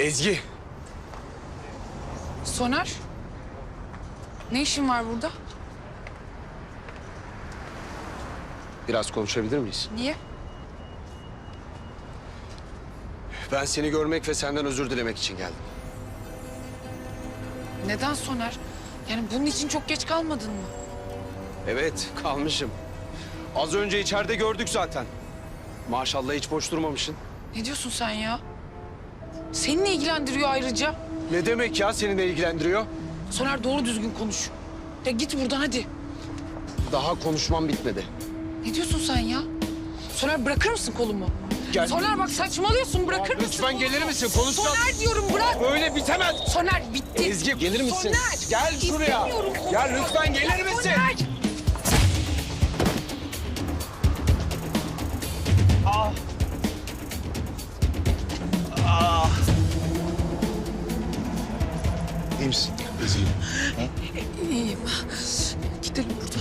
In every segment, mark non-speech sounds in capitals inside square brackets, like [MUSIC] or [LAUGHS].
Ezgi. Soner. Ne işin var burada? Biraz konuşabilir miyiz? Niye? Ben seni görmek ve senden özür dilemek için geldim. Neden Soner? Yani bunun için çok geç kalmadın mı? Evet, kalmışım. Az önce içeride gördük zaten. Maşallah hiç boş durmamışsın. Ne diyorsun sen ya? Seni ne ilgilendiriyor ayrıca? Ne demek ya seni ne ilgilendiriyor? Soner doğru düzgün konuş. Ya git buradan hadi. Daha konuşmam bitmedi. Ne diyorsun sen ya? Soner bırakır mısın kolumu? Gel. Soner bak saçmalıyorsun bırakır mısın? lütfen kolumu? gelir misin? Konuşacağız. Soner diyorum bırak. Böyle bitemez. Soner bitti. Ezgi gelir misin? Soner. Gel şuraya. Ya lütfen gelir misin? Soner. Misin? İyiyim. Gidelim buradan.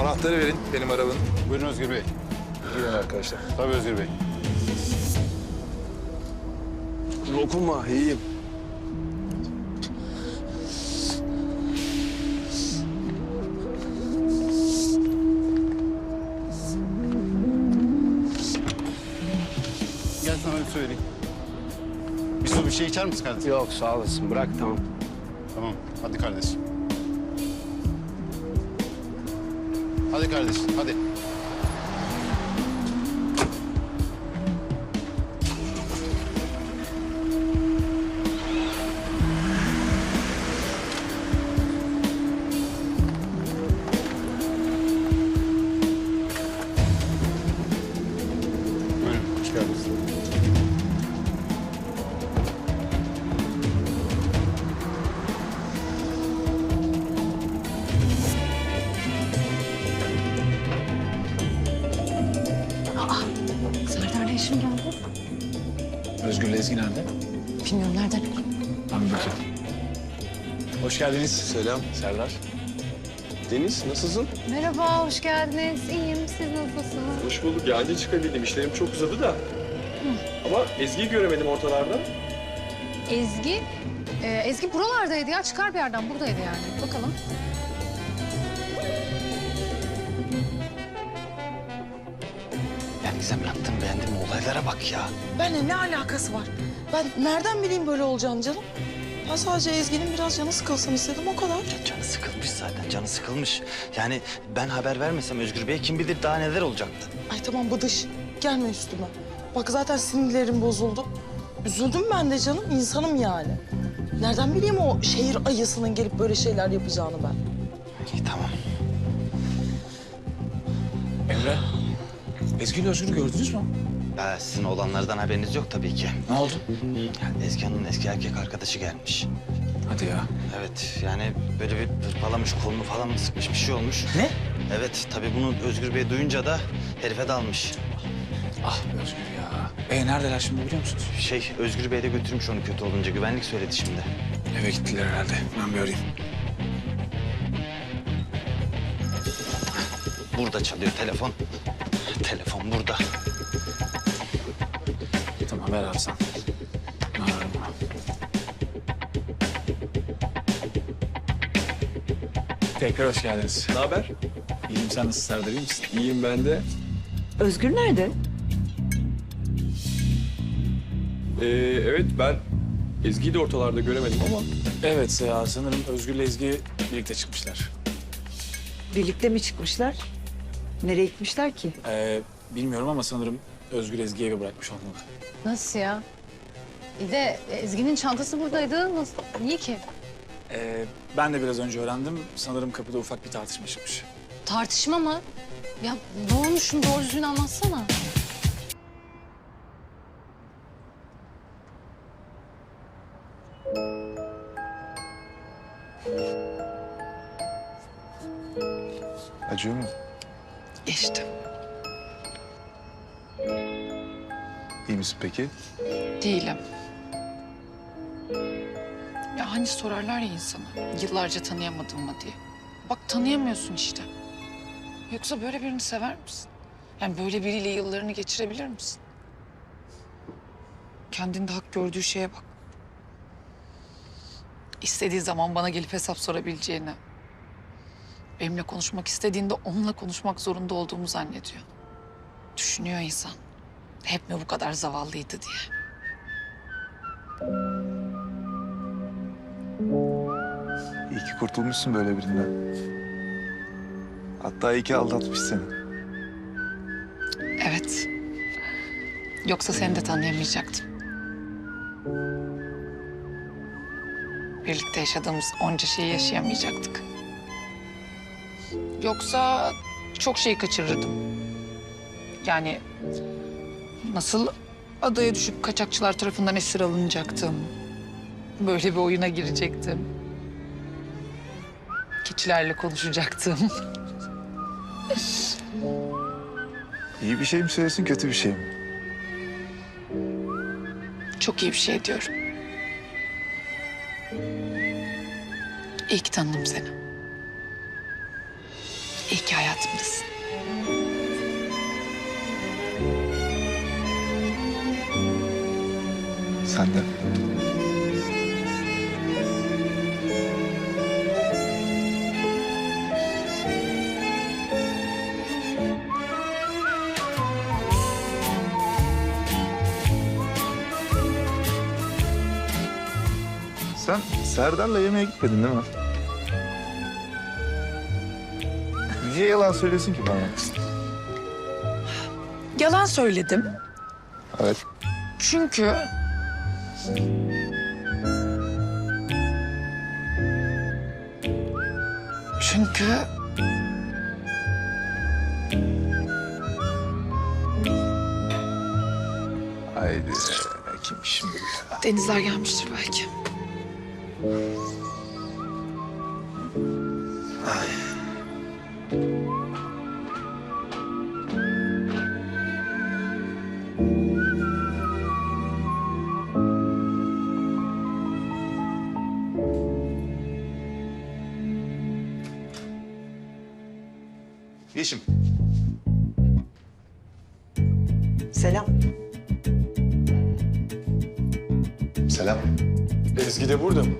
Anahtarı verin benim arabanın. Buyurun Özgür Bey. Gidin arkadaşlar. Tabii Özgür Bey. Dokunma, iyiyim. Su bir şey içer misin kardeşim? Yok sağ olasın, bırak tamam. Tamam. Hadi kardeşim. Hadi kardeşim, hadi. Serdar ne işin geldi? Özgür Lezgin nerede? Bilmiyorum nereden bileyim. Ben bir bakayım. Hoş geldiniz. Selam. Serdar. Deniz, nasılsın? Merhaba, hoş geldiniz. İyiyim, siz nasılsınız? Hoş bulduk. Ya anca çıkabildim. İşlerim çok uzadı da. Ama Ezgi'yi göremedim ortalarda. Ezgi, e, Ezgi buralardaydı ya. Çıkar bir yerden, buradaydı yani. Bakalım. Gizem yaptın beğendin mi? Olaylara bak ya. Benle ne alakası var? Ben nereden bileyim böyle olacağını canım? Ben sadece Ezgi'nin biraz canı sıkılsın istedim o kadar. Ya canı sıkılmış zaten, canı sıkılmış. Yani ben haber vermesem Özgür Bey kim bilir daha neler olacaktı. Ay tamam bıdış. Gelme üstüme. Bak zaten sinirlerim bozuldu. Üzüldüm ben de canım. insanım yani. Nereden bileyim o şehir ayısının gelip böyle şeyler yapacağını ben? İyi tamam. Emre. Ezgi ile Özgür'ü gördünüz mü? Ya sizin olanlardan haberiniz yok tabii ki. Ne oldu? Ya Ezgi Hanım'ın eski erkek arkadaşı gelmiş. Hadi ya. Evet yani böyle bir hırpalamış, kolunu falan mı sıkmış bir şey olmuş. Ne? Evet tabii bunu Özgür Bey duyunca da herife dalmış. Ah be Özgür ya. E neredeler şimdi biliyor musunuz? Şey Özgür Bey de götürmüş onu kötü olunca. Güvenlik söyledi şimdi. Eve gittiler herhalde. Ben bir arayayım. Burada çalıyor telefon. Telefon burada. Tamam ver abi sen. Ararım. Tekrar hoş geldiniz. Ne haber? İyiyim sen nasılsın Serdar iyi misin? İyiyim ben de. Özgür nerede? Ee, evet ben Ezgi'yi de ortalarda göremedim ama Evet ya sanırım Özgür'le Ezgi birlikte çıkmışlar. Birlikte mi çıkmışlar? Nereye gitmişler ki? Ee, bilmiyorum ama sanırım Özgür Ezgi'yi eve bırakmış olmalı. Nasıl ya? İyi de Ezgi'nin çantası buradaydı. Nasıl? Niye ki? Ee, ben de biraz önce öğrendim. Sanırım kapıda ufak bir tartışma çıkmış. Tartışma mı? Ya ne olmuş şunu doğru düzgün anlatsana. Geçti. İyi misin peki? Değilim. Ya hani sorarlar ya insana yıllarca tanıyamadın mı diye. Bak tanıyamıyorsun işte. Yoksa böyle birini sever misin? Yani böyle biriyle yıllarını geçirebilir misin? kendinde hak gördüğü şeye bak. İstediği zaman bana gelip hesap sorabileceğini. Benimle konuşmak istediğinde onunla konuşmak zorunda olduğumu zannediyor. Düşünüyor insan. Hep mi bu kadar zavallıydı diye. İyi ki kurtulmuşsun böyle birinden. Hatta iyi ki aldatmış seni. Evet. Yoksa seni de tanıyamayacaktım. Birlikte yaşadığımız onca şeyi yaşayamayacaktık. Yoksa çok şey kaçırırdım. Yani nasıl adaya düşüp kaçakçılar tarafından esir alınacaktım. Böyle bir oyuna girecektim. Keçilerle konuşacaktım. [LAUGHS] İyi bir şey mi söylesin, kötü bir şey mi? Çok iyi bir şey diyorum. İyi ki tanıdım seni. İyi ki hayatımdasın. Sen de. Sen Serdar'la yemeğe gitmedin değil mi? Niye yalan söylüyorsun ki bana? Yalan söyledim. Evet. Çünkü... Çünkü... Haydi. Kim şimdi? Denizler gelmiştir belki. Yeşim. Selam. Selam. Ezgi de burada mı?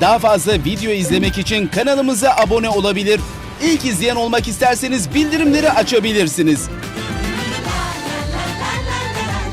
Daha fazla video izlemek için kanalımıza abone olabilir. İlk izleyen olmak isterseniz bildirimleri açabilirsiniz.